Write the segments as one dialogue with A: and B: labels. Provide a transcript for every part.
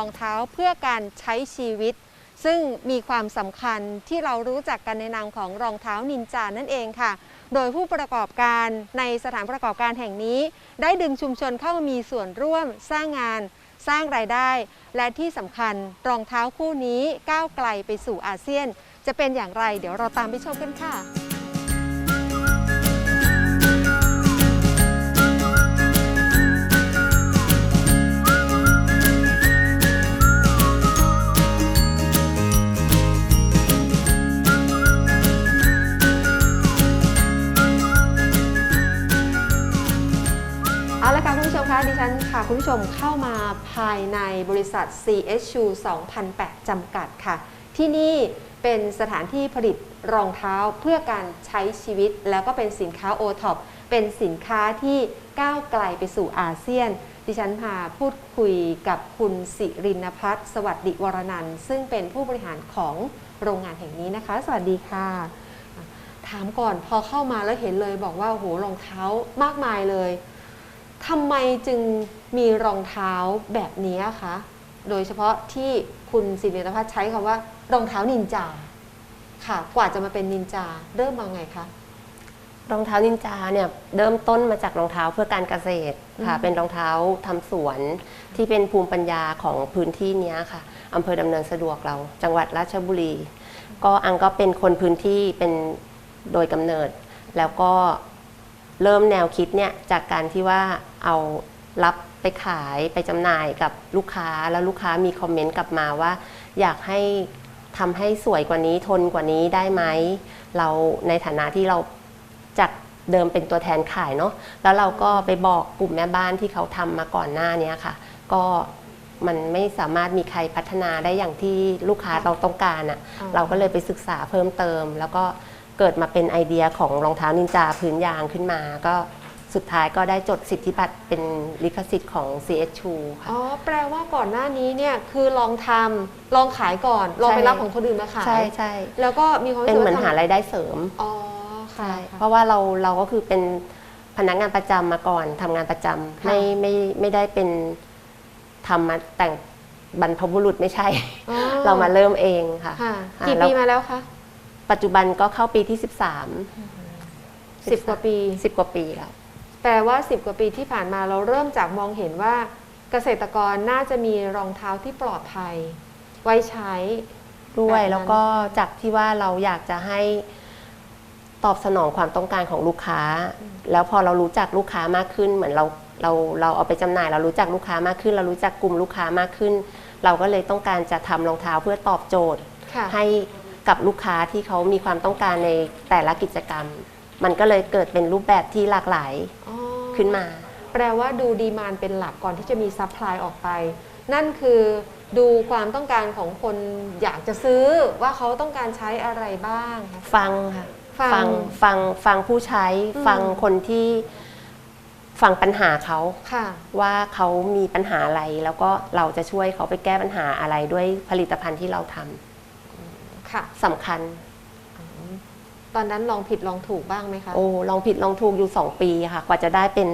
A: อรองเท้าเพื่อการใช้ชีวิต ซึ่งมีความสำคัญที่เรารู้จักกันในนามของรองเท้านินจานั่นเองค่ะ โดยผู้ประกอบการในสถานประกอบการแห่งนี้ ได้ดึงชุมชนเข้ามามีส่วนร่วมสร้างงานสร้างรายได้ และที่สำคัญรองเท้าคู่นี้ก้าวไกลไปสู่อาเซียน จะเป็นอย่างไร เดี๋ยวเราตามไปชมกันค่ะ ดิฉันพาคุณผู้ชมเข้ามาภายในบริษัท CSU 2008 จำกัดค่ะ ที่นี่เป็นสถานที่ผลิตรองเท้าเพื่อการใช้ชีวิต แล้วก็เป็นสินค้า o t o p เป็นสินค้าที่ก้าวไกลไปสู่อาเซียน ดิฉันพาพูดคุยกับคุณสิรินพัฒน์สวัสดิวรนันท์ซึ่งเป็นผู้บริหารของโรงงานแห่งนี้นะคะ สวัสดีค่ะ ถามก่อนพอเข้ามาแล้วเห็นเลยบอกว่าโอ้โหรองเท้ามากมายเลย ทำไมจึงมีรองเท้าแบบนี้คะ โดยเฉพาะที่คุณสิริรพัฒน์ใช้คำว่ารองเท้านินจา ค่ะ กว่าจะมาเป็นนินจาเริ่มมาไงคะ
B: รองเท้านินจาเนี่ยเริ่มต้นมาจากรองเท้าเพื่อการเกษตรค่ะ
A: อืม
B: เป็นรองเท้าทำสวนที่เป็นภูมิปัญญาของพื้นที่เนี้ยค่ะอำเภอดำเนินสะดวกเรา จังหวัดราชบุรี ก็อังก็เป็นคนพื้นที่เป็นโดยกำเนิด แล้วก็ เริ่มแนวคิดเนี่ยจากการที่ว่าเอารับไปขายไปจำหน่ายกับลูกค้าแล้วลูกค้ามีคอมเมนต์กลับมาว่า อยากให้ทำให้สวยกว่านี้ทนกว่านี้ได้ไหมเราในฐานะที่เราจากเดิมเป็นตัวแทนขายเนาะแล้วเราก็ไปบอกกลุ่มแม่บ้านที่เขาทำมาก่อนหน้านี้ค่ะ ก็มันไม่สามารถมีใครพัฒนาได้อย่างที่ลูกค้าเราต้องการอะ่ะเราก็เลยไปศึกษาเพิ่มเติม แล้วก็ เกิดมาเป็นไอเดียของรองเท้านินจาพื้นยางขึ้นมา ก็สุดท้ายก็ได้จดสิทธิบัตรเป็นลิขสิทธิ์ของ CSU ค่ะ
A: อ๋อ แปลว่าก่อนหน้านี้เนี่ยคือลองทำลองขายก่อน ลองไป
B: ใช่
A: รับของคนอื่นมาขาย
B: ใช่ใช่
A: แล้วก็มีความรู้
B: เป็น
A: สึก
B: เหมือน
A: ว่า
B: หา
A: ทำ
B: รายได้เสริม
A: อ๋อค่ะ
B: ใช่
A: ค่ะ
B: เพราะว่าเราเราก็คือเป็นพนักงานประจำมาก่อนทำงานประจำ
A: ค่ะ
B: ไม่ไม่ไม่ได้เป็นทำมาแต่งบรรพบุรุษไม่ใช่
A: อ๋อ
B: เรามาเริ่มเองค่ะ
A: ค่ะ
B: อ่า
A: กี่
B: แล้ว
A: ปีมาแล้วคะ
B: ปัจจุบันก็เข้าปีที่ 13
A: สิบกว่าปี
B: 10 กว่าปีแล้ว
A: แปลว่า 10 กว่าปีที่ผ่านมาเราเริ่มจากมองเห็นว่า เกษตรกรน่าจะมีรองเท้าที่ปลอดภัย ไว้ใช้
B: ด้วย
A: แบบนั้น
B: แล้วก็จากที่ว่าเราอยากจะให้ตอบสนองความต้องการของลูกค้า แล้วพอเรารู้จักลูกค้ามากขึ้น เหมือนเราเราเราเอาไปจำหน่าย เรารู้จักลูกค้ามากขึ้น เรารู้จักกลุ่มลูกค้ามากขึ้น เราก็เลยต้องการจะทำรองเท้าเพื่อตอบโจทย์
A: ค่ะ
B: ให้ กับลูกค้าที่เขามีความต้องการในแต่ละกิจกรรม มันก็เลยเกิดเป็นรูปแบบที่หลากหลาย
A: อ๋อ
B: ขึ้นมา
A: แปลว่าดูดีมานเป็นหลักก่อนที่จะมีซัพพลายออกไป นั่นคือดูความต้องการของคนอยากจะซื้อว่าเขาต้องการใช้อะไรบ้างคะ
B: ฟังค่ะ
A: ฟัง
B: ฟังฟังผู้ใช้
A: อืม
B: ฟังคนที่ฟังปัญหาเขา
A: ค่ะ
B: ว่าเขามีปัญหาอะไร แล้วก็เราจะช่วยเขาไปแก้ปัญหาอะไรด้วยผลิตภัณฑ์ที่เราทำ
A: ค่ะ
B: สำคัญ
A: ตอนนั้นลองผิดลองถูกบ้างไหมคะ
B: โอ้ลองผิดลองถูกอยู่ 2 ปีค่ะ กว่าจะได้เป็น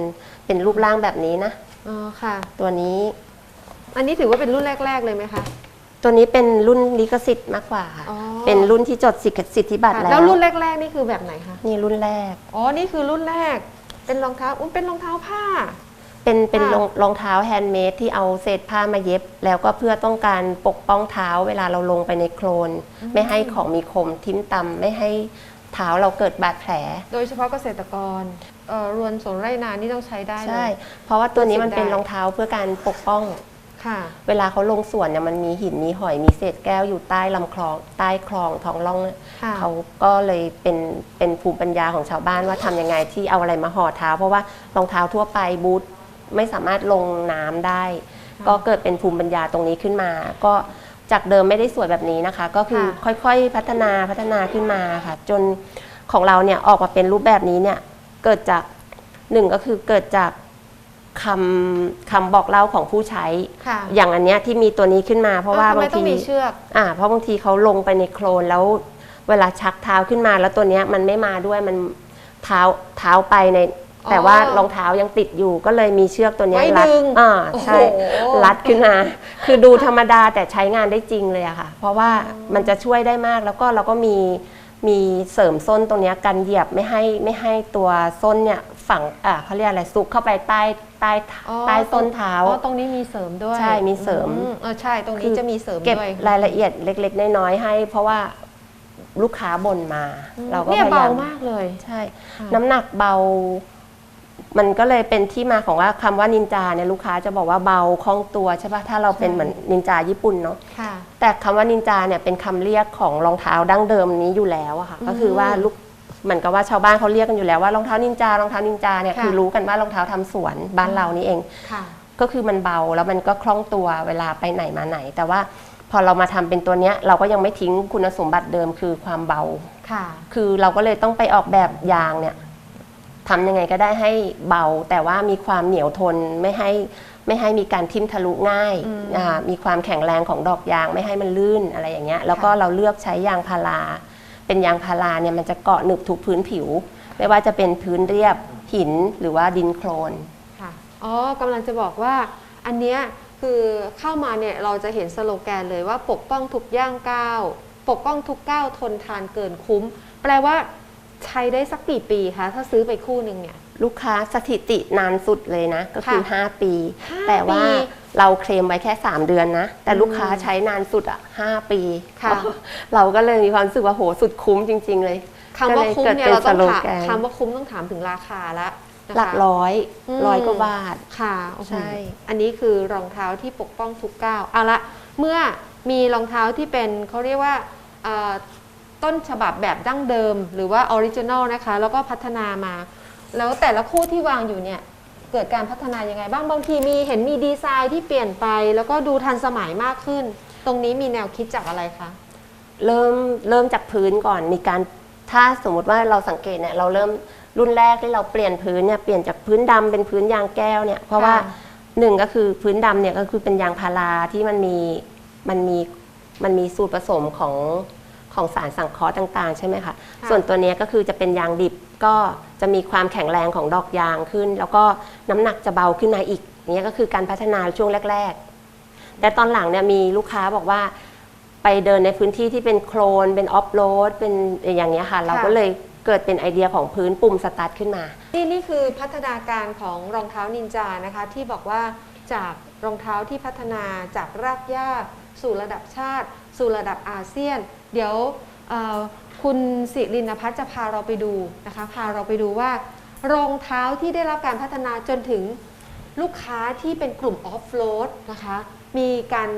B: เป็นรูปร่างแบบนี้นะ
A: อ๋อค่ะ
B: ตัวนี้
A: อันนี้ถือว่าเป็นรุ่นแรก ๆ เลยไหมคะ
B: ตัวนี้เป็นรุ่นลิขสิทธิ์มากกว่าค่ะ
A: อ๋อ
B: เป็นรุ่นที่จดสิทธิสิทธิบัตร
A: ค่ะ
B: แล้ว
A: แล้วรุ่นแรก ๆ นี่คือแบบไหนคะ
B: นี่รุ่นแรก
A: อ๋อ นี่คือรุ่นแรก เป็นรองเท้าอุ้ยเป็นรองเท้าผ้า
B: เป็นเป็น
A: ค่ะ
B: รองรองเท้าแฮนด์เมดที่เอาเศษผ้ามาเย็บ แล้วก็เพื่อต้องการปกป้องเท้าเวลาเราลงไปในโคลน ไม่ให้ของมีคมทิ่มตำไม่ให้เท้าเราเกิดบาดแผล
A: โดยเฉพาะเกษตรกรเอ่อรวนสวนไร่นานี่ต้องใช้ได้เลย
B: ใช่ เพราะว่าตัวนี้มันเป็น
A: ได้
B: รองเท้าเพื่อการปกป้อง
A: ค่ะ
B: เวลาเขาลงสวนเนี่ยมันมีหินมีหอยมีเศษแก้วอยู่ใต้ลำคลองใต้คลองท้องร่องเนี่ย
A: ค่ะ
B: เขาก็เลยเป็นเป็นภูมิปัญญาของชาวบ้านว่าทำยังไงที่เอาอะไรมาห่อเท้า เพราะว่ารองเท้าทั่วไปบูท ไม่สามารถลงน้ำได้ ก็เกิดเป็นภูมิปัญญาตรงนี้ขึ้นมา ก็จากเดิมไม่ได้สวยแบบนี้นะคะ ก็คือค่อยๆพัฒนาพัฒนาขึ้นมาค่ะ จนของเราเนี่ยออกมาเป็นรูปแบบนี้เนี่ยเกิดจากหนึ่งก็คือเกิดจากคำคำบอกเล่าของผู้ใช้
A: ค่ะ
B: อย่างอันเนี้ยที่มีตัวนี้ขึ้นมา เพราะว่า
A: อ้ทำไม
B: บาง
A: ต้อง
B: ที
A: มีเชือก
B: อ่าเพราะบางทีเขาลงไปในโคลนแล้วเวลาชักเท้าขึ้นมา แล้วตัวเนี้ยมันไม่มาด้วยมันเท้าเท้าไปใน
A: อ๋อ
B: แต่ว่ารองเท้ายังติดอยู่ก็เลยมีเชือกตัวเนี้ย
A: ไว้
B: รัด
A: ดึง
B: อ่าใช่
A: โอ้โห
B: รัดขึ้นมา คือดูธรรมดาแต่ใช้งานได้จริงเลยอะค่ะ เพราะว่ามันจะช่วยได้มากแล้วก็เราก็มีมีเสริมส้นตรงเนี้ยกันเหยียบไม่ให้ไม่ให้ตัวส้นเนี่ยฝังอ่าเขาเรียกอะไรซุกเข้าไปใต้ใต้
A: อ๋อ
B: ใต้ส้นเท้า
A: อ๋อตรงนี้มีเสริมด้วย
B: ใช่มีเสริม
A: อืเออใช่ตรง
B: คื
A: นี้
B: อ
A: จะมีเสริม
B: เก็บ
A: ด้วย
B: รายละเอียดเล็ก ๆ น้อยๆให้ เพราะว่าลูกค้าบ่นมา
A: อืม
B: เราก็
A: เนี่ย
B: พยา
A: เบายา
B: ม
A: มากเลย
B: ใช่
A: ค่ะ
B: น้ำหนักเบา มันก็เลยเป็นที่มาของว่าคำว่านินจาเนี่ยลูกค้าจะบอกว่าเบาคล่องตัวใช่ปะถ้าเราเป็น
A: ใช่
B: เหมือนนินจาญี่ปุ่นเนาะ
A: ค่ะ
B: แต่คำว่านินจาเนี่ยเป็นคำเรียกของรองเท้าดั้งเดิมนี้อยู่แล้วอะค่ะ
A: อืม
B: ก็คือว่าลูกเหมือนกับว่าชาวบ้านเขาเรียกกันอยู่แล้วว่ารองเท้านินจารองเท้านินจาเนี่ย
A: ค่ะ
B: คือรู้กันว่ารองเท้าทำสวนบ้านเรานี่เอง
A: ค่ะ
B: ก็คือมันเบาแล้วมันก็คล่องตัวเวลาไปไหนมาไหน แต่ว่าพอเรามาทำเป็นตัวเนี้ยเราก็ยังไม่ทิ้งคุณสมบัติเดิมคือความเบา
A: ค่ะ
B: คือเราก็เลยต้องไปออกแบบยางเนี่ย ทำยังไงก็ได้ให้เบา แต่ว่ามีความเหนียวทนไม่ให้ไม่ให้มีการทิ่มทะลุง่าย
A: อืม
B: นะคะมีความแข็งแรงของดอกยางไม่ให้มันลื่นอะไรอย่างเงี้ยแล้วก็
A: ค่ะ
B: เราเลือกใช้ยางพารา เป็นยางพาราเนี่ยมันจะเกาะหนึบทุกพื้นผิว ไม่ว่าจะเป็นพื้นเรียบหินหรือว่าดินโคลน
A: ค่ะอ๋อกำลังจะบอกว่าอันเนี้ยคือเข้ามาเนี่ยเราจะเห็นสโลแกนเลยว่าปกป้องทุกย่างก้าวปกป้องทุกก้าวทนทานเกินคุ้ม แปลว่า ใช้ได้สักกี่ปีคะถ้าซื้อไปคู่หนึ่งเนี่ย
B: ลูกค้าสถิตินานสุดเลยนะ ก็คือ
A: ค่ะ
B: 5ปี
A: ห้า
B: แต่ว่า
A: ปี
B: เราเคลมไว้แค่ 3 เดือนนะ แต่ลูกค้า
A: อืม
B: ใช้นานสุดอะ 5 ปี
A: ค่ะ
B: เราก็เลยมีความรู้สึกว่าโหสุดคุ้มจริง ๆ เลย
A: คำว่าคุ้มเนี่ย
B: ก็
A: เรา
B: ล
A: ต้อง
B: กิดป็น
A: ถาม
B: สโลแกน
A: คำว่าคุ้มต้องถามถึงราคาละนะคะ
B: หลักร้อย
A: อืม
B: ร้อยกว่าบาท
A: ค่ะโอ้โห
B: ใช่
A: อันนี้คือรองเท้าที่ปกป้องทุกก้าวเอาละเมื่อมีรองเท้าที่เป็นเขาเรียกว่าเอ่อ ต้นฉบับแบบดั้งเดิม หรือว่าออริจินอลนะคะ แล้วก็พัฒนามา แล้วแต่ละคู่ที่วางอยู่เนี่ยเกิดการพัฒนายังไงบ้างบางทีมีเห็นมีดีไซน์ที่เปลี่ยนไป แล้วก็ดูทันสมัยมากขึ้น ตรงนี้มีแนวคิดจากอะไรคะ
B: เริ่มเริ่มจากพื้นก่อนมีการถ้าสมมติว่าเราสังเกตเนี่ยเราเริ่มรุ่นแรกที่เราเปลี่ยนพื้นเนี่ยเปลี่ยนจากพื้นดำเป็นพื้นยางแก้วเนี่ยเพราะว่า
A: ค่ะ
B: หนึ่งก็คือพื้นดำเนี่ยก็คือเป็นยางพาราที่มันมีมันมีมันมีสูตรผสมของ ของสารสังเคราะห์ต่างๆ ใช่ไหมคะ
A: ค่ะ
B: ส่วนตัวเนี้ยก็คือจะเป็นยางดิบก็จะมีความแข็งแรงของดอกยางขึ้น แล้วก็น้ำหนักจะเบาขึ้นมาอีกเนี่ยก็คือการพัฒนาช่วงแรก ๆ แต่ตอนหลังเนี่ยมีลูกค้าบอกว่าไปเดินในพื้นที่ที่เป็นโคลน เป็นออฟโรดเป็นอย่างเงี้ยค่ะ เราก็เลยเกิดเป็นไอเดียของพื้นปุ่มสตาร์ทขึ้นมา
A: นี่นี่คือพัฒนาการของรองเท้านินจานะคะ ที่บอกว่าจากรองเท้าที่พัฒนาจากรากหญ้าสู่ระดับชาติ สู่ระดับอาเซียน เดี๋ยวคุณสิรินพัฒจะพาเราไปดูนะคะ พาเราไปดูว่ารองเท้าที่ได้รับการพัฒนาจนถึงลูกค้าที่เป็นกลุ่มออฟโรดนะคะ มีการ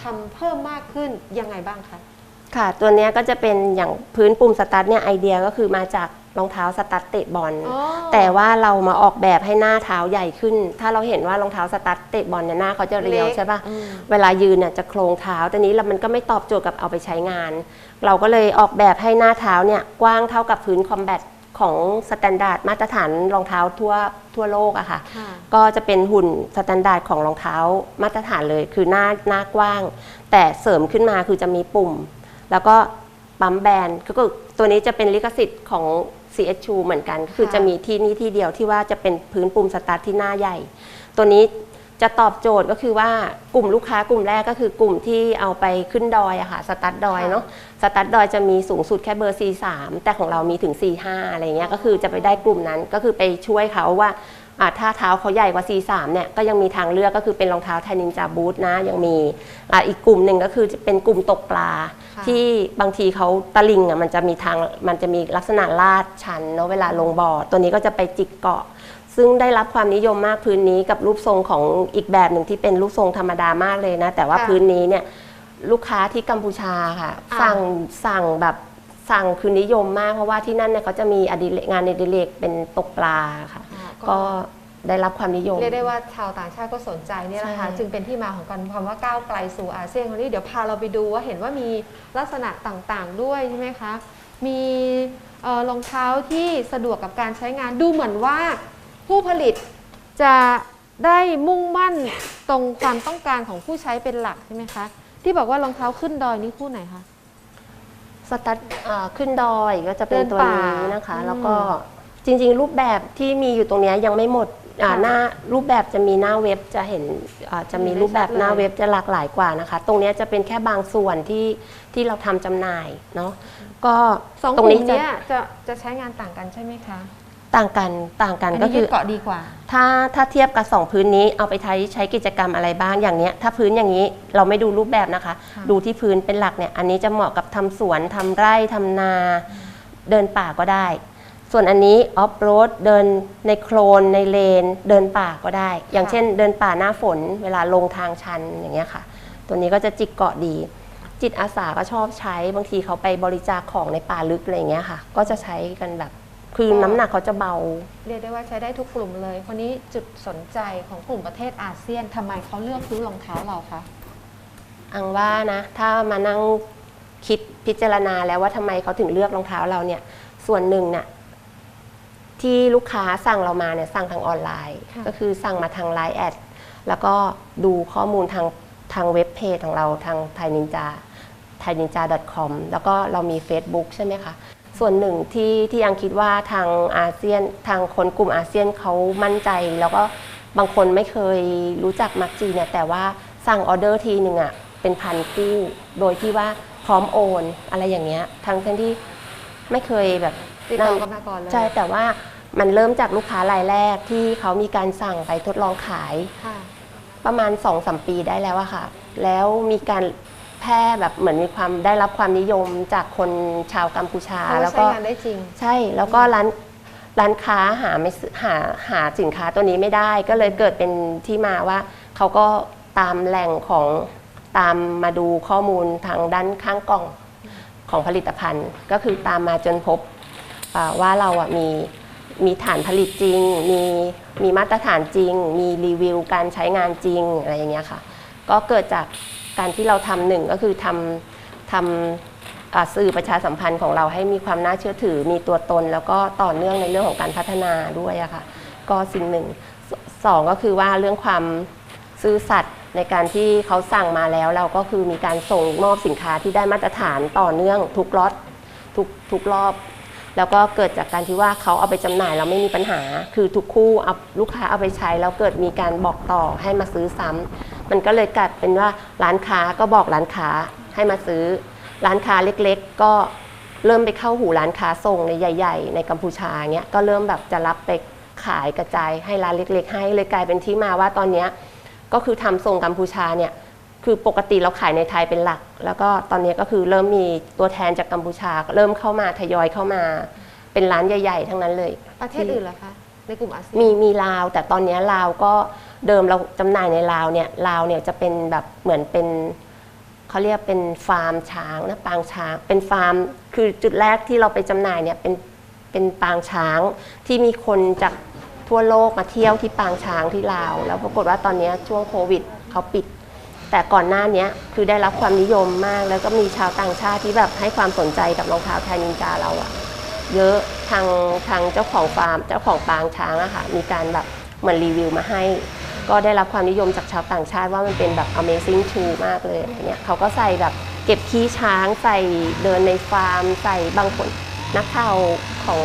A: ทำเพิ่มมากขึ้นยังไงบ้างคะ
B: ค่ะ ตัวเนี้ยก็จะเป็นอย่างพื้นปุ่มสตาร์ทเนี่ยไอเดียก็คือมาจากรองเท้าสตาร์ทเตะบอล
A: อ๋อ
B: แต่ว่าเรามาออกแบบให้หน้าเท้าใหญ่ขึ้น ถ้าเราเห็นว่ารองเท้าสตาร์ทเตะบอลเนี่ยหน้าเขาจะเรียว
A: เล็ก
B: ใช่ปะ
A: อืม
B: เวลายืนเนี่ยจะโครงเท้า แต่นี้แล้วมันก็ไม่ตอบโจทย์กับเอาไปใช้งาน เราก็เลยออกแบบให้หน้าเท้าเนี่ยกว้างเท่ากับพื้นคอมแบทของสแตนดาร์ดมาตรฐานรองเท้าทั่วทั่วโลกอะค่ะ
A: ค่ะ
B: ก็จะเป็นหุ่นสแตนดาร์ดของรองเท้ามาตรฐานเลย คือหน้าหน้ากว้าง แต่เสริมขึ้นมาคือจะมีปุ่ม แล้วก็ปั๊มแบนก็คือตัวนี้จะเป็นลิขสิทธิ์ของ CSU เหมือนกันก็คือ
A: ค่ะ
B: จะมีที่นี่ที่เดียวที่ว่าจะเป็นพื้นปุ่มสตาร์ทที่หน้าใหญ่ ตัวนี้จะตอบโจทย์ก็คือว่ากลุ่มลูกค้ากลุ่มแรกก็คือกลุ่มที่เอาไปขึ้นดอยอะค่ะสตาร์ทดอยเนาะสตาร์ทดอยจะมีสูงสุดแค่เบอร์ C3 แต่ของเรามีถึง C5 อะไรเงี้ยก็คือจะไปได้กลุ่มนั้นก็คือไปช่วยเขาว่าอ่า ถ้าเท้าเขาใหญ่กว่า C3 เนี่ยก็ยังมีทางเลือกก็คือเป็นรองเท้าไทนินจาบูทนะยังมีอ่าอีกกลุ่มหนึ่งก็คือจะเป็นกลุ่มตกปลา
A: ค่ะ
B: ที่บางทีเขาตะลิงอะมันจะมีทางมันจะมีลักษณะลาดชันเนาะเวลาลงบ่อ ตัวนี้ก็จะไปจิกเกาะ ซึ่งได้รับความนิยมมากพื้นนี้กับรูปทรงของอีกแบบหนึ่งที่เป็นรูปทรงธรรมดามากเลยนะ แต่ว่า
A: ค่ะ
B: พื้นนี้เนี่ยลูกค้าที่กัมพูชาค่ะ
A: อ่า
B: สั่งสั่งแบบสั่งคือนิยมมากเพราะว่าที่นั่นเนี่ยเขาจะมีอดิเรกงานอดิเรกเป็นตกปลาค่ะ
A: อ่า
B: ก็ได้รับความนิยม
A: เรียกได้ว่าชาวต่างชาติก็สนใจเนี่ยแหละค่ะ
B: ใช่
A: จึงเป็นที่มาของการคำว่าก้าวไกลสู่อาเซียนวันนี้เดี๋ยวพาเราไปดูว่าเห็นว่ามีลักษณะต่างๆ ด้วยใช่ไหมคะ มีเอ่อรองเท้าที่สะดวกกับการใช้งานดูเหมือนว่าผู้ผลิตจะได้มุ่งมั่นตรงความต้องการของผู้ใช้เป็นหลักใช่ไหมคะ ที่บอกว่ารองเท้าขึ้นดอยนี่คู่ไหนคะ
B: สตัดอ่าขึ้นดอยก็จะเป็น
A: เดิน
B: ตัว
A: ป่า
B: นี้นะคะ
A: อืม
B: แล้วก็ จจริงๆ รูปแบบที่มีอยู่ตรงเนี้ยยังไม่หมดอ่า
A: ค่ะ
B: หน้ารูปแบบจะมีหน้าเว็บจะเห็นอ่าจะมีรูปแบบหน้าเว็บจะหลากหลายกว่านะคะ ตรงเนี้ยจะเป็นแค่บางส่วนที่ที่เราทำจำหน่ายเนาะก็
A: สอง
B: ตร
A: ก
B: ง
A: ลุ่ม
B: นี้จะ
A: เนี้ยจะจะใช้งานต่างกันใช่ไหมคะ
B: ต่างกันต่างกัน
A: อัน
B: ก็
A: นี้
B: คื
A: ยึ
B: อ
A: ดเกาะดีกว่า
B: ถ้าถ้าเทียบกับสองพื้นนี้เอาไปใช้ใช้กิจกรรมอะไรบ้างอย่างเนี้ยถ้าพื้นอย่างนี้เราไม่ดูรูปแบบนะคะ
A: ค่ะ
B: ดูที่พื้นเป็นหลักเนี่ยอันนี้จะเหมาะกับทำสวนทำไร่ทำนา เดินป่าก็ได้ ส่วนอันนี้ออฟโรดเดินในโคลนในเลน เดินป่าก็ได้ อย่างเช่น เดินป่าหน้าฝน เวลาลงทางชันอย่างเงี้ยค่ะ ตัวนี้ก็จะจิกเกาะดี จิตอาสาก็ชอบใช้บางทีเขาไปบริจาคของในป่าลึกอะไรอย่างเงี้ยค่ะ ก็จะใช้กันแบบคือน้ำหนักเขาจะเบา
A: เรียกได้ว่าใช้ได้ทุกกลุ่มเลย คนนี้จุดสนใจของกลุ่มประเทศอาเซียนทำไมเขาเลือกซื้อรองเท้าเราคะ
B: อังว่านะถ้ามานั่งคิดพิจารณาแล้วว่าทำไมเขาถึงเลือกรองเท้าเราเนี่ย ส่วนหนึ่งเนี่ย ที่ลูกค้าสั่งเรามาเนี่ยสั่งทางออนไลน์
A: ค่ะ
B: ก็คือสั่งมาทางไลน์แอดแล้วก็ดูข้อมูลทางทางเว็บเพจของเราทางไทยนินจาไทยนินจา .com แล้วก็เรามี Facebook ใช่ไหมคะส่วนหนึ่งที่ที่ยังคิดว่าทางอาเซียนทางคนกลุ่มอาเซียนเขามั่นใจ แล้วก็บางคนไม่เคยรู้จักมักจีเนี่ยแต่ว่าสั่งออเดอร์ทีหนึ่งอะเป็นพันคู่ โดยที่ว่าพร้อมโอนอะไรอย่างเงี้ยทั้งทั้งที่ไม่เคยแบบ
A: ติดต่อกันมาก่อนเลย
B: ใช่แต่ว่า มันเริ่มจากลูกค้ารายแรกที่เขามีการสั่งไปทดลองขาย
A: ค่ะ
B: ประมาณ2อสปีได้แล้วอะค่ะ แล้วมีการแพร่แบบเหมือนมีความได้รับความนิยมจากคนชาวกัมพูชา
A: เพราะ
B: แล้
A: ว่าวใช้
B: ก็
A: งานได้จริง
B: ใช่แล้วก็ร้านร้านค้าหาไม่ซื้อหาหาสินค้าตัวนี้ไม่ได้ ก็เลยเกิดเป็นที่มาว่าเขาก็ตามแหล่งของตามมาดูข้อมูลทางด้านข้างกล่องของผลิตภัณฑ์ ก็คือตามมาจนพบอ่าว่าเราอะมี มีฐานผลิตจริง มีมีมาตรฐานจริง มีรีวิวการใช้งานจริงอะไรอย่างเงี้ยค่ะ ก็เกิดจากการที่เราทำหนึ่งก็คือทำทำสื่อประชาสัมพันธ์ของเราให้มีความน่าเชื่อถือ มีตัวตน แล้วก็ต่อเนื่องในเรื่องของการพัฒนาด้วยอะค่ะ ก็สิ่งหนึ่งสองก็คือว่าเรื่องความซื่อสัตย์ในการที่เขาสั่งมาแล้วเราก็คือมีการส่งมอบสินค้าที่ได้มาตรฐานต่อเนื่องทุกล็อตทุกทุกรอบ แล้วก็เกิดจากการที่ว่าเขาเอาไปจำหน่ายแล้วไม่มีปัญหา คือทุกคู่เอาลูกค้าเอาไปใช้แล้วเกิดมีการบอกต่อให้มาซื้อซ้ำมันก็เลยกลายเป็นว่าร้านค้าก็บอกร้านค้าให้มาซื้อ ร้านค้าเล็กๆ ก็เริ่มไปเข้าหูร้านค้าส่งในใหญ่ ๆ ในกัมพูชาเงี้ยก็เริ่มแบบจะรับไปขายกระจายให้ร้านเล็ก ๆ ให้เลยกลายเป็นที่มาว่าตอนเนี้ยก็คือทำส่งกัมพูชาเนี่ย คือปกติเราขายในไทยเป็นหลัก แล้วก็ตอนนี้ก็คือเริ่มมีตัวแทนจากกัมพูชา เริ่มเข้ามาทยอยเข้ามา เป็นร้านใหญ่ ๆ ทั้งนั้นเลย
A: ประเทศอื่นเหรอคะในกลุ่มอาเซียน
B: มีมีลาว แต่ตอนนี้ลาวก็เดิมเราจำหน่ายในลาวเนี่ยลาวเนี่ยจะเป็นแบบเหมือนเป็นเขาเรียกเป็นฟาร์มช้างนะปางช้าง เป็นฟาร์มคือจุดแรกที่เราไปจำหน่ายเนี่ยเป็นเป็นปางช้างที่มีคนจากทั่วโลกมาเที่ยวที่ปางช้างที่ลาว แล้วปรากฏว่าตอนนี้ช่วงโควิดเขาปิด แต่ก่อนหน้านี้คือได้รับความนิยมมาก แล้วก็มีชาวต่างชาติที่แบบให้ความสนใจกับรองเท้าไทยนินจาเราอะเยอะทางทางเจ้าของฟาร์ม เจ้าของปางช้างอะค่ะมีการแบบเหมือนรีวิวมาให้ ก็ได้รับความนิยมจากชาวต่างชาติว่ามันเป็นแบบ amazing shoe มากเลยเงี้ยเขาก็ใส่แบบเก็บขี้ช้างใส่เดินในฟาร์ม ใส่บางคนนักข่าวของ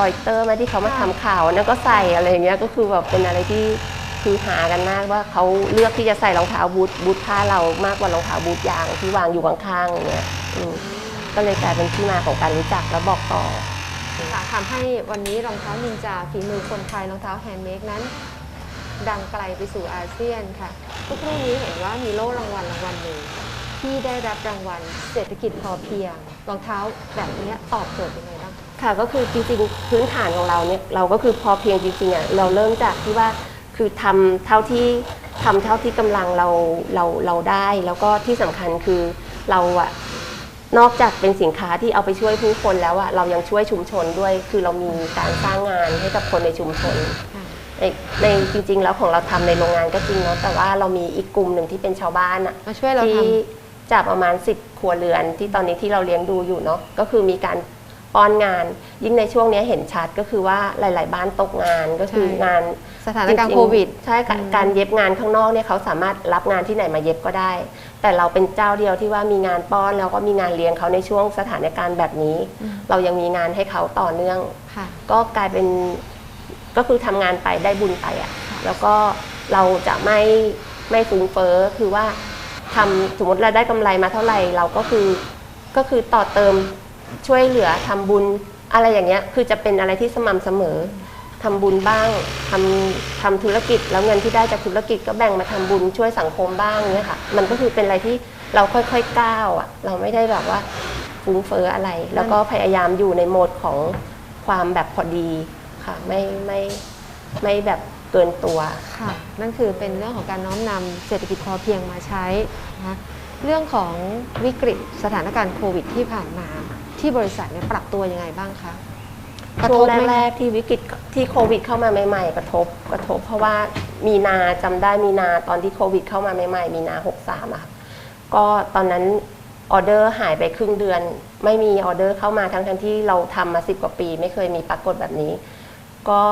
B: รอยเตอร์มาที่เขามาทำข่าวนั่นก็ใส่อะไรอย่างเงี้ยก็คือแบบเป็นอะไรที่ คือหากันมากว่าเขาเลือกที่จะใส่รองเท้าบูทบูทผ้าเรามากกว่ารองเท้าบูทยางที่วางอยู่ข้างๆอย่างเงี้ยอืมก็เลยกลายเป็นที่มาของการรู้จักและบอกต่อ
A: ค่ะทำให้วันนี้รองเท้านินจาฝีมือคนไทยรองเท้าแฮนด์เมดนั้น ดังไกลไปสู่อาเซียนค่ะทุกครู่นี้เห็นว่ามีโล่รางวัลรางวัลหนึ่งที่ได้รับรางวัลเศรษฐกิจพอเพียงรองเท้าแบบเนี้ยตอบโจทย์ยังไงบ้างคะ
B: ค่ะก็คือจริงๆพื้นฐานของเราเนี่ยเราก็คือพอเพียงจริงๆอะเราเริ่มจากที่ว่า คือทำเท่าที่ทำเท่าที่กำลังเราเราเราได้ แล้วก็ที่สำคัญคือเราอะนอกจากเป็นสินค้าที่เอาไปช่วยผู้คนแล้วอะเรายังช่วยชุมชนด้วย คือเรามีการสร้างงานให้กับคนในชุมชน
A: ค่ะ
B: ในในจริง ๆ แล้วของเราทำในโรงงานก็จริงเนาะแต่ว่าเรามีอีกกลุ่มหนึ่งที่เป็นชาวบ้านอะ
A: มาช่วยเราท
B: ที่จากประมาณ 10 ครัวเรือนที่ตอนนี้ที่เราเลี้ยงดูอยู่เนาะก็คือมีการ ป้อนงาน ยิ่งในช่วงนี้เห็นชัดก็คือว่าหลาย ๆ บ้านตกงานก็คือ
A: ใช่
B: งาน
A: สถานการณ์
B: จงๆ
A: โควิด
B: ใช่ค่ะ
A: อืม
B: การเย็บงานข้างนอกเนี่ยเขาสามารถรับงานที่ไหนมาเย็บก็ได้ แต่เราเป็นเจ้าเดียวที่ว่ามีงานป้อนแล้วก็มีงานเลี้ยงเขาในช่วงสถานการณ์แบบนี้ เรายังมีงานให้เขาต่อเนื่อง
A: ค่ะ
B: ก็กลายเป็นก็คือทำงานไปได้บุญไปอะ่ะแล้วก็เราจะไม่ไม่ฟุ้งเฟ้อคือว่าทำสมมติเราได้กำไรมาเท่าไหร่เราก็คือก็คือต่อเติม ช่วยเหลือทำบุญอะไรอย่างเงี้ยคือจะเป็นอะไรที่สม่ำเสมอทำบุญบ้างทำทำธุรกิจ แล้วเงินที่ได้จากธุรกิจก็แบ่งมาทำบุญช่วยสังคมบ้างเนี้ยค่ะมันก็คือเป็นอะไรที่เราค่อยๆก้าวอะ่ะเราไม่ได้แบบว่าฟุ้งเฟ้ออะไร แล้วก็พยายามอยู่ในโหมดของความแบบพอดีค่ะไม่ไม่ไม่แบบเกินตัว
A: ค่ะ นั่นคือเป็นเรื่องของการน้อมนำเศรษฐกิจพอเพียงมาใช้นะเรื่องของวิกฤตสถานการณ์โควิดที่ผ่านมา ที่บริษัทเนี่ยปรับตัวยังไงบ้างคะกระ
B: ช่
A: ท
B: ว
A: บ
B: ง
A: ไหม
B: แรกๆที่วิกฤตที่โควิดเข้ามาใหม่ ๆ กระทบกระทบ เพราะว่ามีนาจำได้มีนาตอนที่โควิดเข้ามาใหม่ ๆ มีนา63อะค่ะก็ตอนนั้นออเดอร์หายไปครึ่งเดือน ไม่มีออเดอร์เข้ามาทั้งทั้งๆที่เราทำมาสิบกว่าปี ไม่เคยมีปรากฏแบบนี้ ก็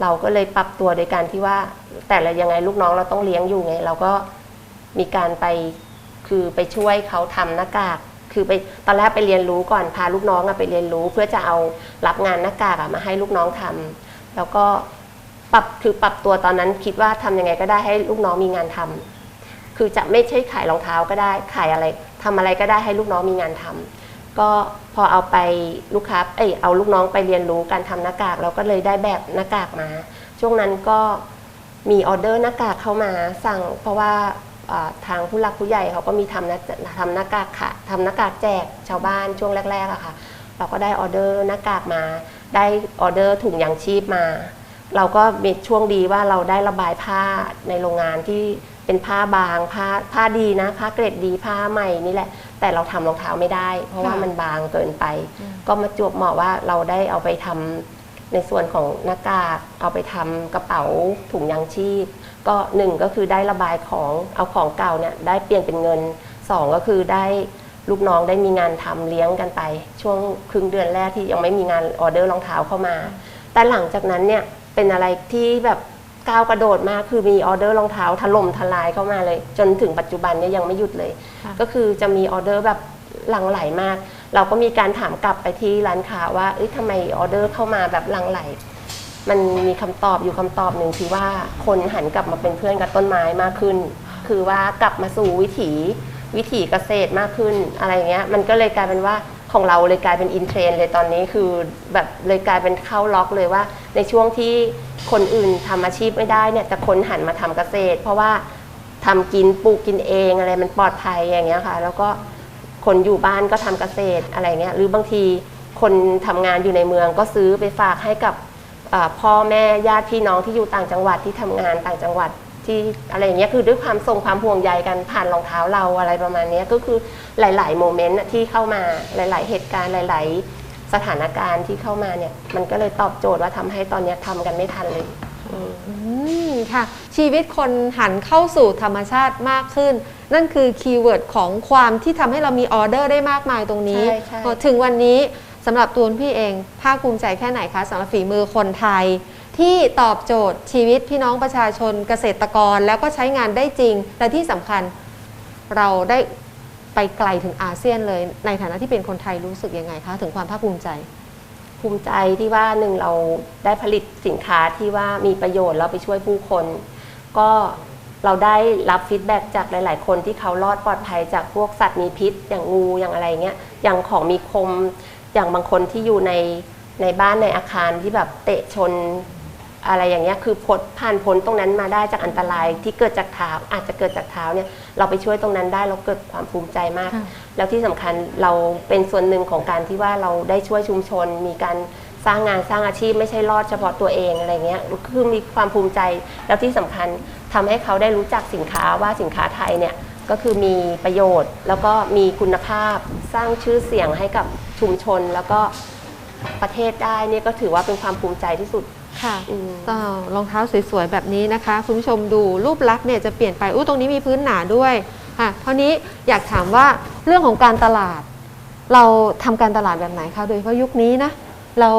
B: เราก็เลยปรับตัวโดยการที่ว่าแต่ละยังไงลูกน้องเราต้องเลี้ยงอยู่ไง เราก็มีการไปคือไปช่วยเขาทำหน้ากาก คือไปตอนแรกไปเรียนรู้ก่อนพาลูกน้องไปเรียนรู้ เพื่อจะเอารับงานหน้ากากมาให้ลูกน้องทำแล้วก็ปรับคือปรับตัวตอนนั้นคิดว่าทำยังไงก็ได้ให้ลูกน้องมีงานทำคือจะไม่ใช่ขายรองเท้าก็ได้ขายอะไรทำอะไรก็ได้ให้ลูกน้องมีงานทำก็พอเอาไปลูกค้าเอยเอาลูกน้องไปเรียนรู้การทำหน้ากากเราก็เลยได้แบบหน้ากากมา ช่วงนั้นก็มีออเดอร์หน้ากากเข้ามาสั่งเพราะว่า ทางผู้หลักผู้ใหญ่เขาก็มีทำน้าทำหน้ากากค่ะทำหน้ากากแจกชาวบ้านช่วงแรกๆอะค่ะ เราก็ได้ออเดอร์หน้ากากมา ได้ออเดอร์ถุงยางชีพมา เราก็มีช่วงดีว่าเราได้ระบายผ้าในโรงงานที่เป็นผ้าบางผ้าผ้าดีนะผ้าเกรดดีผ้าใหม่นี่แหละ แต่เราทำรองเท้าไม่ได้ เพราะว่ามันบางเกินไป ก็มาจวบเหมาะว่าเราได้เอาไปทำในส่วนของหน้ากากเอาไปทำกระเป๋าถุงยางชีพ ก็หนึ่งก็คือได้ระบายของเอาของเก่าเนี่ยได้เปลี่ยนเป็นเงินสองก็คือได้ลูกน้องได้มีงานทำเลี้ยงกันไป ช่วงครึ่งเดือนแรกที่ยังไม่มีงานออเดอร์รองเท้าเข้ามา แต่หลังจากนั้นเนี่ยเป็นอะไรที่แบบก้าวกระโดดมากคือมีออเดอร์รองเท้าถล่มทลายเข้ามาเลย จนถึงปัจจุบันเนี่ยยังไม่หยุดเลย
A: ค่ะ
B: ก็คือจะมีออเดอร์แบบหลั่งไหลมาก เราก็มีการถามกลับไปที่ร้านค้าว่าเอ้ยทำไมออเดอร์เข้ามาแบบหลั่งไหล มันมีคำตอบอยู่คำตอบหนึ่งคือว่าคนหันกลับมาเป็นเพื่อนกับต้นไม้มากขึ้น คือว่ากลับมาสู่วิถีวิถีเกษตรมากขึ้นอะไรเงี้ยมันก็เลยกลายเป็นว่าของเราเลยกลายเป็นอินเทรนเลยตอนนี้คือแบบเลยกลายเป็นเข้าล็อกเลยว่า ในช่วงที่คนอื่นทำอาชีพไม่ได้เนี่ยจะคนหันมาทำเกษตร เพราะว่าทำกินปลูกกินเองอะไรมันปลอดภัยอย่างเงี้ยค่ะ แล้วก็ คนอยู่บ้านก็ทำเกษตรอะไรเงี้ยหรือบางทีคนทำงานอยู่ในเมืองก็ซื้อไปฝากให้กับ พ่อแม่ญาติพี่น้องที่อยู่ต่างจังหวัดที่ทำงานต่างจังหวัดที่อะไรอย่างเงี้ยคือด้วยความส่งความห่วงใยกันผ่านรองเท้าเราอะไรประมาณเนี้ยก็คือหลาย ๆ โมเมนต์น่ะที่เข้ามาหลาย ๆ เหตุการณ์หลาย ๆ สถานการณ์ที่เข้ามาเนี่ย มันก็เลยตอบโจทย์ว่าทำให้ตอนเนี้ยทำกันไม่ทันเลยอืม
A: อืมค่ะ ชีวิตคนหันเข้าสู่ธรรมชาติมากขึ้น นั่นคือคีย์เวิร์ดของความที่ทำให้เรามีออเดอร์ได้มากมายตรงนี้
B: ใช่ใช่
A: พอถึงวันนี้ สำหรับตัวพี่เอง ภาคภูมิใจแค่ไหนคะสำหรับฝีมือคนไทย ที่ตอบโจทย์ชีวิตพี่น้องประชาชนเกษตรกร แล้วก็ใช้งานได้จริง และที่สำคัญเราได้ไปไกลถึงอาเซียนเลย ในฐานะที่เป็นคนไทยรู้สึกยังไงคะ ถึงความภาคภูมิใจ
B: ภูมิใจที่ว่าหนึ่งเราได้ผลิตสินค้าที่ว่ามีประโยชน์แล้วไปช่วยผู้คน ก็เราได้รับฟีดแบ็กจากหลาย ๆ คนที่เขารอดปลอดภัยจากพวกสัตว์มีพิษ อย่างงูอย่างอะไรเงี้ยอย่างของมีคม อย่างบางคนที่อยู่ในในบ้านในอาคารที่แบบเตะชนอะไรอย่างเงี้ยคือพ้นผ่านพ้นตรงนั้นมาได้จากอันตรายที่เกิดจากเท้าอาจจะเกิดจากเท้าเนี่ยเราไปช่วยตรงนั้นได้เราเกิดความภูมิใจมาก
A: ค่ะ
B: แล้วที่สำคัญเราเป็นส่วนหนึ่งของการที่ว่าเราได้ช่วยชุมชน มีการสร้างงานสร้างอาชีพไม่ใช่รอดเฉพาะตัวเองอะไรเงี้ยคือมีความภูมิใจแล้วที่สำคัญทำให้เขาได้รู้จักสินค้าว่าสินค้าไทยเนี่ยก็คือมีประโยชน์ แล้วก็มีคุณภาพสร้างชื่อเสียงให้กับ ชุมชนแล้วก็ประเทศได้เนี่ยก็ถือว่าเป็นความภูมิใจที่สุด
A: ค่ะ
B: อืม
A: ก็รองเท้าสวยๆแบบนี้นะคะ คุณผู้ชมดูรูปลักษณ์เนี่ยจะเปลี่ยนไปอู้ตรงนี้มีพื้นหนาด้วยค่ะเท่านี้อยากถามว่าเรื่องของการตลาด เราทำการตลาดแบบไหนคะโดยเฉพาะยุคนี้นะเรา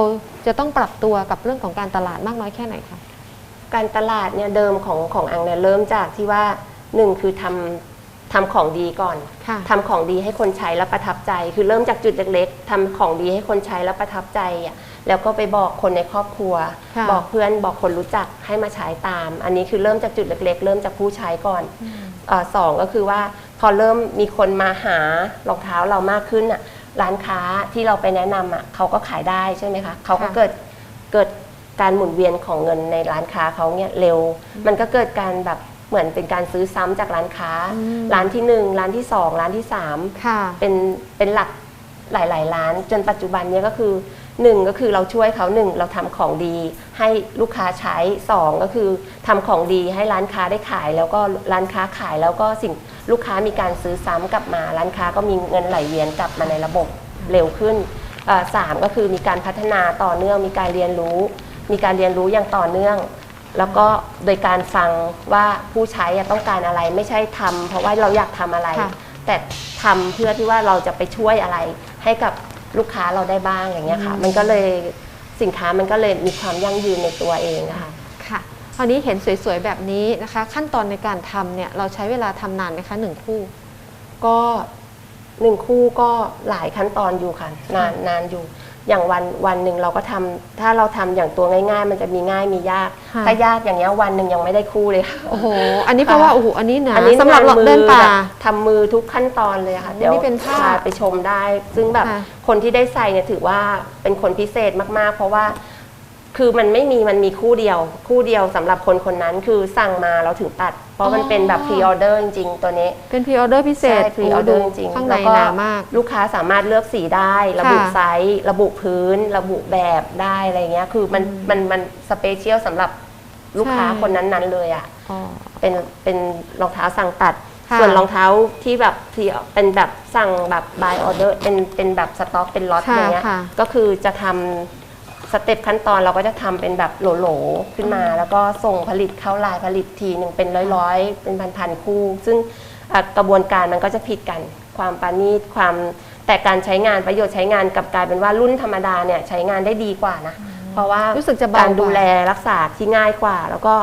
A: จะต้องปรับตัวกับเรื่องของการตลาดมากน้อยแค่ไหนคะ
B: การตลาดเนี่ยเดิมของของอังเนี่ยเริ่มจากที่ว่าหนึ่งคือทำ ทำของดีก่อน
A: ค่ะ
B: ทำของดีให้คนใช้แล้วประทับใจ คือเริ่มจากจุดเล็กๆทำของดีให้คนใช้แล้วประทับใจอะแล้วก็ไปบอกคนในครอบครัว
A: ค่ะ
B: บอกเพื่อนบอกคนรู้จักให้มาใช้ตาม อันนี้คือเริ่มจากจุดเล็ก ๆ เริ่มจากผู้ใช้ก่อนเออสองก็คือว่าพอเริ่มมีคนมาหารองเท้าเรามากขึ้นอะร้านค้าที่เราไปแนะนำอะเขาก็ขายได้ใช่ไหมคะเขาก็
A: ค่ะ
B: เกิดเกิดการหมุนเวียนของเงินในร้านค้าเขาเนี่ยเร็ว มันก็เกิดการแบบ เหมือนเป็นการซื้อซ้ำจากร้านค้า
A: อืม
B: ร้านที่หนึ่งร้านที่สองร้านที่สาม
A: ค่ะ
B: เป็นเป็นหลักหลาย ๆ ร้าน จนปัจจุบันเนี้ก็คือหนึ่งก็คือเราช่วยเขาหนึ่งเราทำของดี ให้ลูกค้าใช้สองก็คือทำของดีให้ร้านค้าได้ขาย แล้วก็ร้านค้าขายแล้วก็สิ่งลูกค้ามีการซื้อซ้ำกลับมา ร้านค้าก็มีเงินไหลเวียนกลับมาในระบบเร็วขึ้นเอ่อสามก็คือมีการพัฒนาต่อเนื่องมีการเรียนรู้ มีการเรียนรู้อย่างต่อเนื่อง แล้วก็โดยการฟังว่าผู้ใช้อะต้องการอะไรไม่ใช่ทำเพราะว่าเราอยากทำอะไร
A: ค่ะ
B: แต่ทำเพื่อที่ว่าเราจะไปช่วยอะไร ให้กับลูกค้าเราได้บ้างอย่างเงี้ยค่ะ มันก็เลยสินค้ามันก็เลยมีความยั่งยืนในตัวเองนะคะ
A: ค่ะคราวนี้เห็นสวยๆแบบนี้นะคะ ขั้นตอนในการทำเนี่ยเราใช้เวลาทำนานไหมคะหนึ่งคู่
B: ก็หนึ่งคู่ก็หลายขั้นตอนอยู่ค่ะนานนานอยู่ อย่างวันวันหนึ่งเราก็ทำถ้าเราทำอย่างตัวง่าย ๆ มันจะมีง่ายมียาก
A: ค่ะ
B: ถ้ายากอย่างเงี้ยวันหนึ่งยังไม่ได้คู่เลยค่ะ
A: โอ้โหอันนี้เพราะว่าโอ้โหอันนี้หนา
B: อันนี้
A: สำหรับ
B: งนมือ
A: เดินป่า
B: แบบทำมือทุกขั้นตอนเลยค่ะ
A: โอ้
B: เดี๋ยว
A: นี่เป็นผ้า
B: พาไปชมได้ ซึ่งแบบ
A: ค่ะ
B: คนที่ได้ใส่เนี่ยถือว่าเป็นคนพิเศษมากๆ เพราะว่า คือมันไม่มีมันมีคู่เดียว คู่เดียวสำหรับคนคนนั้นคือสั่งมาเราถึงตัด เพราะมันเป็นแบบพรีออเดอร์จริง ๆ ตัวนี้
A: เป็นพรีออเดอร์พิเศษ
B: ใช่พรีออเดอร์จริงๆ
A: ข้างใน
B: แล้วก็
A: หนามาก
B: ลูกค้าสามารถเลือกสีได้ ระบุ
A: ค่ะ
B: ไซส์ระบุพื้น ระบุแบบได้อะไรเงี้ยคือมัน
A: อืม
B: มันมันสเปเชียลสำหรับลูกค้า
A: ใช่
B: คนนั้นๆเลยอะ
A: อ๋อ
B: เป็นเป็นรองเท้าสั่งตัด
A: ค่ะ
B: ส่วนรองเท้าที่แบบที่เป็นแบบสั่งแบบ buy order เป็นเป็นแบบสต็อกเป็นล็อต
A: ค่ะ
B: อย่างเงี้ย
A: ค่ะ
B: ก็คือจะทำ สเต็ปขั้นตอนเราก็จะทำเป็นแบบโหลๆขึ้นมา แล้วก็ส่งผลิตเข้าลายผลิตทีหนึ่งเป็นร้อยๆ เป็นพันๆคู่ ซึ่งอะกระบวนการมันก็จะผิดกัน ความปราณีตความแต่การใช้งานประโยชน์ใช้งานกลับกลายเป็นว่ารุ่นธรรมดาเนี่ยใช้งานได้ดีกว่านะ เพราะว่า
A: รู้สึกจะเบากว่า
B: การดูแลรักษาที่ง่ายกว่า แล้วก็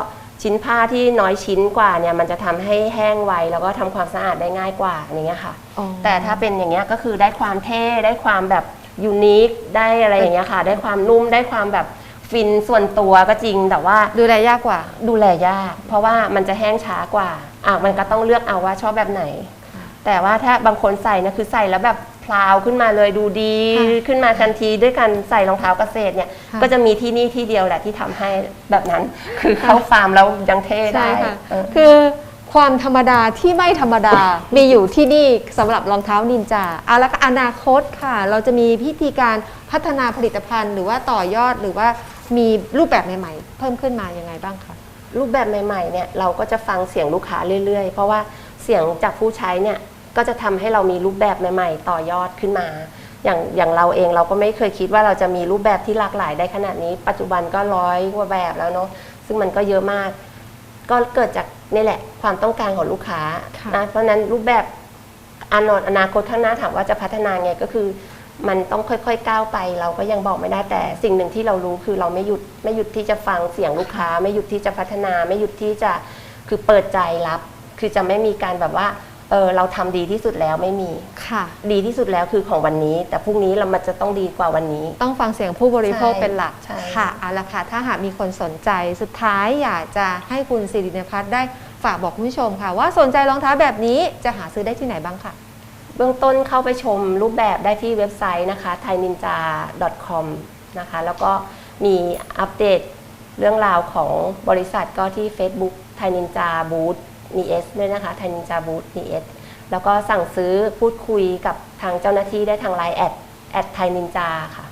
B: ชิ้นผ้าที่น้อยชิ้นกว่าเนี่ยมันจะทำให้แห้งไวแล้วก็ทำความสะอาดได้ง่ายกว่าอย่างเงี้ยค่ะ
A: อ๋อ
B: แต่ถ้าเป็นอย่างเงี้ยก็คือได้ความเท่ได้ความแบบ ยูนิคได้อะไรอย่างเงี้ยค่ะ ได้ความนุ่มได้ความแบบฟินส่วนตัวก็จริง แต่ว่า
A: ดูแลยากกว่า
B: ดูแลยาก เพราะว่ามันจะแห้งช้ากว่าอะมันก็ต้องเลือกเอาว่าชอบแบบไหน แต่ว่าถ้าบางคนใส่นะคือใส่แล้วแบบพลาวขึ้นมาเลยดูดี
A: ค่ะ
B: ขึ้นมาทันทีด้วยการใส่รองเท้าเกษตรเนี่ย
A: ค่ะ
B: ก็จะมีที่นี่ที่เดียวแหละที่ทำให้แบบนั้น คือเข้าฟาร์มแล้วยังเท่ได้
A: ใช่ค่ะ
B: เออ
A: คือความธรรมดาที่ไม่ธรรมดา มีอยู่ที่นี่สำหรับรองเท้านินจาเอาละค่ะอนาคตค่ะ เราจะมีพิธีการพัฒนาผลิตภัณฑ์ หรือว่าต่อยอดหรือว่ามีรูปแบบใหม่ๆ เพิ่มขึ้นมายังไงบ้างคะ
B: รูปแบบใหม่ๆเนี่ยเราก็จะฟังเสียงลูกค้าเรื่อยๆ เพราะว่าเสียงจากผู้ใช้เนี่ยก็จะทำให้เรามีรูปแบบใหม่ๆ ต่อยอดขึ้นมา อย่างอย่างเราเองเราก็ไม่เคยคิดว่าเราจะมีรูปแบบที่หลากหลายได้ขนาดนี้ ปัจจุบันก็ร้อยกว่าแบบแล้วเนาะซึ่งมันก็เยอะมาก ก็เกิดจากนี่แหละความต้องการของลูกค้า
A: ค่ะ
B: นะเพราะฉะนั้นรูปแบบอานอนาคตข้างหน้าถามว่าจะพัฒนาไงก็คือ มันต้องค่อยๆก้าวไป เราก็ยังบอกไม่ได้แต่สิ่งหนึ่งที่เรารู้คือเราไม่หยุดไม่หยุดที่จะฟังเสียงลูกค้า ไม่หยุดที่จะพัฒนา ไม่หยุดที่จะคือเปิดใจรับ คือจะไม่มีการแบบว่า เออเราทำดีที่สุดแล้วไม่มี
A: ค่ะ
B: ดีที่สุดแล้วคือของวันนี้ แต่พรุ่งนี้เรามันจะต้องดีกว่าวันนี้
A: ต้องฟังเสียงผู้บริโภค
B: ใช่
A: เป็นหลัก
B: ใช่
A: ค่ะเอาละค่ะ ถ้าหากมีคนสนใจสุดท้ายอยากจะให้คุณสิรินพัฒน์ได้ฝากบอกคุณผู้ชมค่ะ ว่าสนใจรองเท้าแบบนี้จะหาซื้อได้ที่ไหนบ้างค่ะ
B: เบื้องต้นเข้าไปชมรูปแบบได้ที่เว็บไซต์นะคะ thaininja.com นะคะ แล้วก็มีอัปเดตเรื่องราวของบริษัทก็ที่ Facebook Thai Ninja Booth มี S ด้วยนะคะ Thai Ninja Booth มี S แล้วก็สั่งซื้อพูดคุยกับทางเจ้าหน้าที่ได้ทางไลน์แอดแอดไทยนินจาค่ะ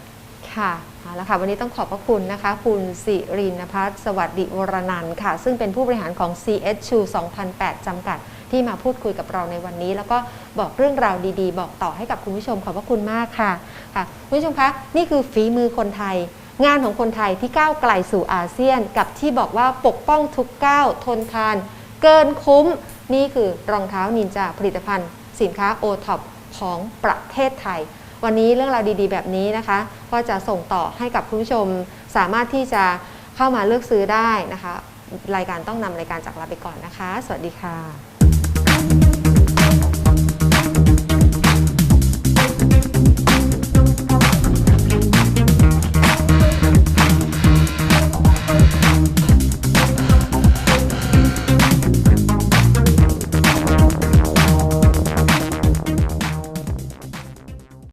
A: ค่ะเอาละค่ะ วันนี้ต้องขอบพระคุณนะคะ คุณสิรินพัฒสวัสดิวรนันท์ค่ะ ซึ่งเป็นผู้บริหารของ CSU 2008 จำกัด ที่มาพูดคุยกับเราในวันนี้ แล้วก็บอกเรื่องราวดีๆ บอกต่อให้กับคุณผู้ชม ขอบพระคุณมากค่ะค่ะคุณผู้ชมคะนี่คือฝีมือคนไทย งานของคนไทยที่ก้าวไกลสู่อาเซียน กับที่บอกว่าปกป้องทุกก้าวทนทาน เกินคุ้ม นี่คือรองเท้านินจาผลิตภัณฑ์ สินค้าโอท็อปของประเทศไทย วันนี้เรื่องราวดีๆ แบบนี้นะคะ ก็จะส่งต่อให้กับคุณผู้ชม สามารถที่จะเข้ามาเลือกซื้อได้นะคะ รายการต้องนำรายการจากลาไปก่อนนะคะ สวัสดีค่ะ